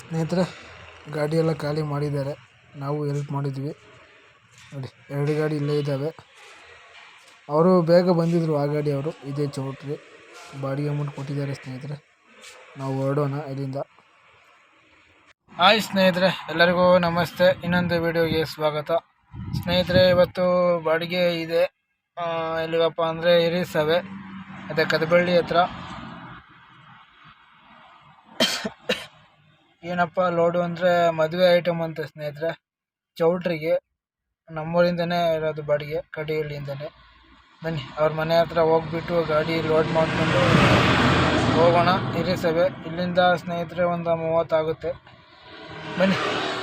ಸ್ನೇಹಿತರೆ ಗಾಡಿ ಎಲ್ಲ ಖಾಲಿ ಮಾಡಿದ್ದಾರೆ. ನಾವು ಹೆಲ್ಪ್ ಮಾಡಿದ್ವಿ. ನೋಡಿ, ಎರಡು ಗಾಡಿ ಇಲ್ಲೇ ಇದ್ದಾವೆ. ಅವರು ಬೇಗ ಬಂದಿದ್ದರು ಆ ಗಾಡಿ ಅವರು. ಇದೇ ಚೌಟ್ರಿ. ಬಾಡಿಗೆ ಅಮೌಂಟ್ ಕೊಟ್ಟಿದ್ದಾರೆ ಸ್ನೇಹಿತರೆ. ನಾವು ಹೊರಡೋಣ ಇಲ್ಲಿಂದ. ಹಾಯ್ ಸ್ನೇಹಿತರೆ, ಎಲ್ಲರಿಗೂ ನಮಸ್ತೆ. ಇನ್ನೊಂದು ವಿಡಿಯೋಗೆ ಸ್ವಾಗತ. ಸ್ನೇಹಿತರೆ, ಇವತ್ತು ಬಾಡಿಗೆ ಇದೆ. ಎಲ್ಲಿಗಪ್ಪ ಅಂದರೆ ಇರಿಸವೆ ಅದೇ ಕದಬಳ್ಳಿ ಹತ್ರ. ಏನಪ್ಪ ಲೋಡು ಅಂದರೆ ಮದುವೆ ಐಟಮ್ ಅಂತ ಸ್ನೇಹಿತರೆ, ಚೌಟ್ರಿಗೆ, ನಮ್ಮೂರಿಂದನೇ ಇರೋದು ಬಾಡಿಗೆ, ಕಡಿಹಳ್ಳಿಯಿಂದನೇ. ಬನ್ನಿ, ಅವ್ರ ಮನೆ ಹತ್ರ ಹೋಗ್ಬಿಟ್ಟು ಗಾಡಿ ಲೋಡ್ ಮಾಡಿಕೊಂಡು ಹೋಗೋಣ ಇರಿಸವೆ ಇಲ್ಲಿಂದ ಸ್ನೇಹಿತರೆ ಒಂದು ಮೂವತ್ತಾಗುತ್ತೆ ಬನ್ನಿ,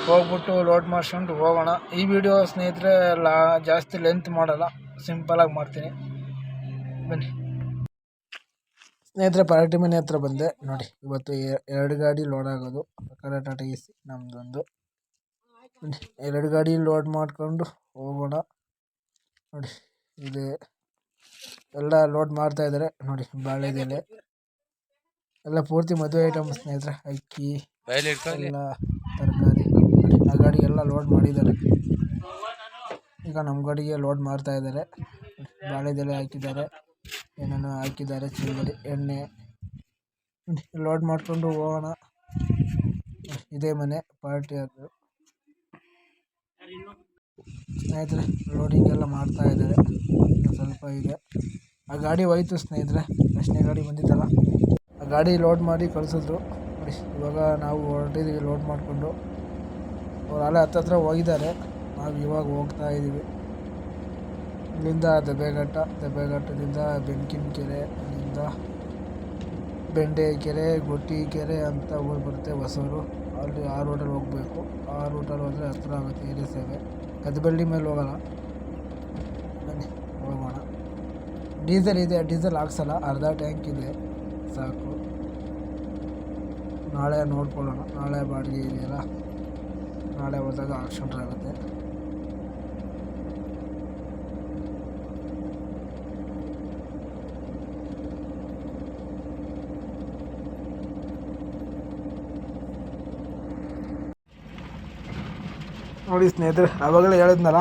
ಹೋಗ್ಬಿಟ್ಟು ಲೋಡ್ ಮಾಡಿಸ್ಕೊಂಡು ಹೋಗೋಣ. ಈ ವಿಡಿಯೋ ಸ್ನೇಹಿತರೆ ಲಾ, ಜಾಸ್ತಿ ಲೆಂತ್ ಮಾಡಲ್ಲ ಸಿಂಪಲಾಗಿ ಮಾಡ್ತೀನಿ. ಬನ್ನಿ. ಸ್ನೇಹಿತರೆ, ಪಾರ್ಟಿ ಮನೆ ಹತ್ರ ಬಂದೆ. ನೋಡಿ, ಇವತ್ತು ಎರಡು ಗಾಡಿ ಲೋಡ್ ಆಗೋದು. ಕಡೆ ಟಾಟಾ ಎ ಸಿ ನಮ್ಮದೊಂದು ಎರಡು ಗಾಡಿ ಲೋಡ್ ಮಾಡಿಕೊಂಡು ಹೋಗೋಣ. ನೋಡಿ, ಇದೆ. ಎಲ್ಲ ಲೋಡ್ ಮಾಡ್ತಾ ಇದ್ದಾರೆ. ನೋಡಿ ಬಾಳೆದೆಲೆ ಎಲ್ಲ ಪೂರ್ತಿ ಮದುವೆ ಐಟಮ್ ಸ್ನೇಹಿತರೆ, ಅಕ್ಕಿ, ಎಲ್ಲ ತರಕಾರಿ. ಆ ಗಾಡಿ ಎಲ್ಲ ಲೋಡ್ ಮಾಡಿದ್ದಾರೆ. ಈಗ ನಮ್ಮ ಗಾಡಿಗೆ ಲೋಡ್ ಮಾಡ್ತಾ ಇದ್ದಾರೆ. ಬಾಳೆದೆಲೆ ಹಾಕಿದ್ದಾರೆ. ಏನೇನೋ ಹಾಕಿದ್ದಾರೆ, ಚೀಲದಲ್ಲಿ ಎಣ್ಣೆ. ಲೋಡ್ ಮಾಡಿಕೊಂಡು ಹೋಗೋಣ. ಇದೇ ಮನೆ, ಪಾರ್ಟಿ ಅದು. ಸ್ನೇಹಿತರೆ ಲೋಡಿಂಗ್ ಎಲ್ಲ ಮಾಡ್ತಾ ಇದ್ದಾರೆ. ಸ್ವಲ್ಪ ಇದೆ. ಆ ಗಾಡಿ ಹೋಯ್ತು ಸ್ನೇಹಿತರೆ. ಪ್ರಶ್ನೆ ಗಾಡಿ ಬಂದಿತ್ತಲ್ಲ. ಆ ಗಾಡಿ ಲೋಡ್ ಮಾಡಿ ಕಳಿಸಿದ್ರು. ಇವಾಗ ನಾವು ಹೊರಟಿದ್ದೀವಿ ಲೋಡ್ ಮಾಡಿಕೊಂಡು. ಅವ್ರು ಅಲ್ಲೇ ಹತ್ತತ್ರ ಹೋಗಿದ್ದಾರೆ. ನಾವು ಇವಾಗ ಹೋಗ್ತಾ ಇದ್ದೀವಿ ಇಲ್ಲಿಂದ ದೆಬ್ಬೆಘಟ್ಟ ದೆಬ್ಬೆಘಟ್ಟದಿಂದ ಬೆಂಕಿನ ಕೆರೆ ಅಲ್ಲಿಂದ ಬೆಂಡೆ ಕೆರೆ ಗೊಟ್ಟಿ ಕೆರೆ ಅಂತ ಊರು ಬರುತ್ತೆ ಹೊಸೂರು. ಅಲ್ಲಿ ಆ ರೋಡಲ್ಲಿ ಹೋಗಬೇಕು. ಆ ರೂಟಲ್ಲಿ ಹೋದರೆ ಹತ್ತಿರ ಆಗುತ್ತೆ ಹಿರಿಯ ಸೇವೆ. ಕದಬಳ್ಳಿ ಮೇಲೆ ಹೋಗಲ್ಲ ಬನ್ನಿ, ಹೋಗೋಣ. ಡೀಸೆಲ್ ಇದೆ, ಡೀಸೆಲ್ ಹಾಕ್ಸಲ್ಲ. ಅರ್ಧ ಟ್ಯಾಂಕ್ ಇದೆ. ಸಾಕು. ನಾಳೆ ನೋಡ್ಕೊಳ್ಳೋಣ. ನಾಳೆ ಬಾಡಿಗೆ ಇದೆಯಲ್ಲ? ನಾಳೆ ಹೋದಾಗ ಆಗುತ್ತೆ. ನೋಡಿ ಸ್ನೇಹಿತರೆ ಆವಾಗಲೇ ಹೇಳಿದ್ನಲ್ಲ,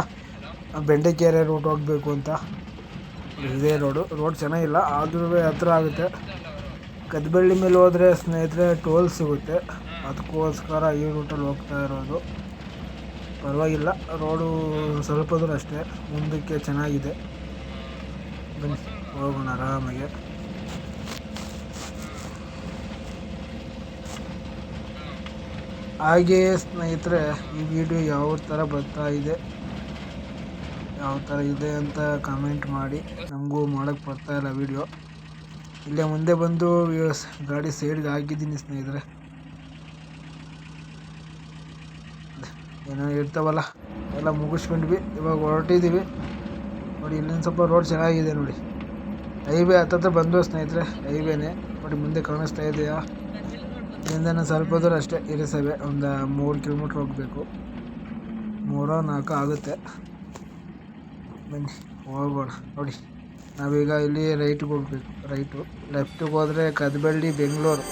ಬೆಂಡೆಕೆರೆ ರೂಟ್ ಹೋಗಬೇಕು ಅಂತ. ಇದೇ ರೋಡು ರೋಡ್ ಚೆನ್ನಾಗಿಲ್ಲ, ಆದ್ರೂ ಹತ್ರ ಆಗುತ್ತೆ. ಕದ್ಬಳ್ಳಿ ಮೇಲೆ ಹೋದರೆ ಸ್ನೇಹಿತರೆ ಟೋಲ್ ಸಿಗುತ್ತೆ. ಅದಕ್ಕೋಸ್ಕರ ಈ ರೂಟಲ್ಲಿ ಹೋಗ್ತಾ ಇರೋದು. ಪರವಾಗಿಲ್ಲ ರೋಡು ಸ್ವಲ್ಪ ಅಷ್ಟೇ. ಮುಂದಕ್ಕೆ ಚೆನ್ನಾಗಿದೆ. ಹೋಗೋಣ ಆರಾಮಾಗಿ. ಹಾಗೆಯೇ ಸ್ನೇಹಿತರೆ, ಈ ವಿಡಿಯೋ ಯಾವ ಥರ ಬರ್ತಾ ಇದೆ, ಯಾವ ಥರ ಇದೆ ಅಂತ ಕಮೆಂಟ್ ಮಾಡಿ. ನಮಗೂ ಮಾಡೋಕ್ಕೆ ಬರ್ತಾ ಇಲ್ಲ ವಿಡಿಯೋ ಇಲ್ಲೇ ಮುಂದೆ ಬಂದು ಗಾಡಿ ಸೈಡ್ಗೆ ಹಾಕಿದ್ದೀನಿ ಸ್ನೇಹಿತರೆ. ಏನೋ ಇರ್ತಾವಲ್ಲ ಎಲ್ಲ ಮುಗಿಸ್ಕೊಂಡ್ವಿ, ಇವಾಗ ಹೊರಟಿದ್ದೀವಿ ನೋಡಿ ಇಲ್ಲಿಂದ ಸ್ವಲ್ಪ ರೋಡ್ ಚೆನ್ನಾಗಿದೆ ನೋಡಿ. ಹೈವೇ ಹತ್ತತ್ರ ಬಂದು ಸ್ನೇಹಿತರೆ ಹೈವೇನೇ ನೋಡಿ, ಮುಂದೆ ಕಾಣಿಸ್ತಾ ಇದೆಯಾ? ಇಲ್ಲಿಂದ ಸ್ವಲ್ಪ ದೂರ ಅಷ್ಟೇ ಇರಿಸವೆ ಒಂದು ಮೂರು ಕಿಲೋಮೀಟ್ರ್ ಹೋಗಬೇಕು. ಮೂರೋ ನಾಲ್ಕು ಆಗುತ್ತೆ. ಬನ್ನಿ, ಹೋಗೋಣ. ನೋಡಿ, ನಾವೀಗ ಇಲ್ಲಿ ರೈಟ್ಗೆ ಹೋಗ್ಬೇಕು. ರೈಟು. ಲೆಫ್ಟಿಗೆ ಹೋದರೆ ಕದಬಳ್ಳಿ, ಬೆಂಗಳೂರು.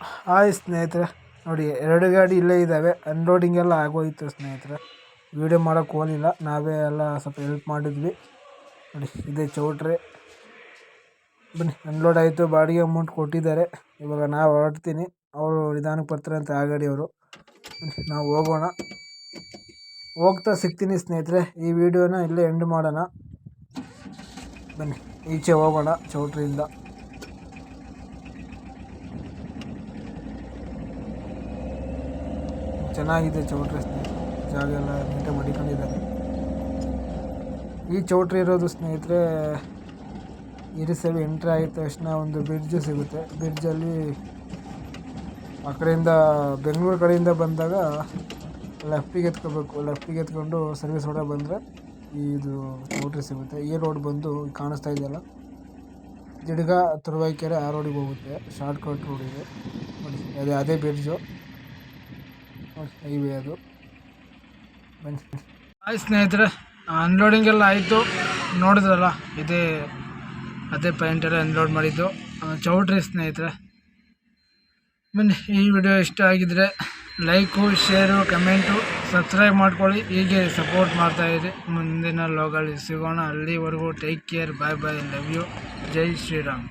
ಹಾಯ್ ಸ್ನೇಹಿತರೆ. ನೋಡಿ, ಎರಡು ಗಾಡಿ ಇಲ್ಲೇ ಇದ್ದಾವೆ. ಅನ್ಲೋಡಿಂಗ್ ಎಲ್ಲ ಆಗೋಯ್ತು ಸ್ನೇಹಿತರೆ. ವೀಡಿಯೋ ಮಾಡೋಕ್ಕೆ ಹೋಗಲಿಲ್ಲ. ನಾವೇ ಎಲ್ಲ ಸ್ವಲ್ಪ ಹೆಲ್ಪ್ ಮಾಡಿದ್ವಿ. ನೋಡಿ, ಇದೇ ಚೌಟ್ರೆ. ಬನ್ನಿ ಅನ್ಲೋಡ್ ಆಯಿತು. ಬಾಡಿಗೆ ಅಮೌಂಟ್ ಕೊಟ್ಟಿದ್ದಾರೆ. ಇವಾಗ ನಾವು ಹೊರಡ್ತೀನಿ. ಅವರು ನಿಧಾನಕ್ಕೆ ಬರ್ತಾರೆ ಅಂತ ಆ ಗಾಡಿಯವರು. ಅವರು ನಾವು ಹೋಗೋಣ. ಹೋಗ್ತಾ ಸಿಗ್ತೀನಿ ಸ್ನೇಹಿತರೆ. ಈ ವಿಡಿಯೋನ ಇಲ್ಲೇ ಎಂಡ್ ಮಾಡೋಣ. ಬನ್ನಿ, ಈಚೆ ಹೋಗೋಣ ಚೌಟ್ರಿಯಿಂದ. ಚೆನ್ನಾಗಿದೆ ಚೌಟ್ರಿ ಸ್ನೇಹಿತರೆ ಜಾಗ ಎಲ್ಲ ನೀಟಾಗಿ ಮಡಿಕೊಂಡಿದ್ದಾರೆ. ಈ ಚೌಟ್ರಿ ಇರೋದು ಸ್ನೇಹಿತರೆ ಇರಿಸಲು ಎಂಟ್ರಿ ಆಗಿದ ತಕ್ಷಣ ಒಂದು ಬ್ರಿಡ್ಜ್ ಸಿಗುತ್ತೆ. ಬ್ರಿಡ್ಜಲ್ಲಿ ಆ ಕಡೆಯಿಂದ ಬೆಂಗಳೂರು ಕಡೆಯಿಂದ ಬಂದಾಗ ಲೆಫ್ಟಿಗೆ ಎತ್ಕೋಬೇಕು. ಲೆಫ್ಟಿಗೆ ಎತ್ಕೊಂಡು ಸರ್ವಿಸ್ ರೋಡ ಬಂದರೆ ಇದು ಚೌಟ್ರಿ ಸಿಗುತ್ತೆ. ಈ ರೋಡ್ ಬಂದು ಕಾಣಿಸ್ತಾ ಇದೆಯಲ್ಲ ದಿಡ್ಗ ತುರುವೇಕೆರೆ ಆ ರೋಡಿಗೆ ಹೋಗುತ್ತೆ. ಶಾರ್ಟ್ ಕಟ್ ರೋಡ್ ಇದೆ. ನೋಡಿ ಅದೇ ಅದೇ ಬ್ರಿಡ್ಜು ಹೈವೇ ಅದು. ಆಯ್ತು ಸ್ನೇಹಿತರೆ ಅನ್ಲೋಡಿಂಗ್ ಎಲ್ಲ ಆಯಿತು. ನೋಡಿದ್ರಲ್ಲ, ಇದೇ, ಅದೇ ಎಲ್ಲ ಅನ್ಲೋಡ್ ಮಾಡಿದ್ದು. ಚೌಟ್ರಿ ಸ್ನೇಹಿತರೆ. ಬನ್ನಿ, ಈ ವಿಡಿಯೋ ಇಷ್ಟ ಆಗಿದ್ರೆ ಲೈಕು ಶೇರು ಕಮೆಂಟು ಸಬ್ಸ್ಕ್ರೈಬ್ ಮಾಡ್ಕೊಳ್ಳಿ. ಹೀಗೆ ಸಪೋರ್ಟ್ ಮಾಡ್ತಾಯಿರಿ ಮುಂದಿನ ಲೋಗಲ್ಲಿ ಸಿಗೋಣ. ಅಲ್ಲಿವರೆಗೂ take care bye bye love you Jai Shriram.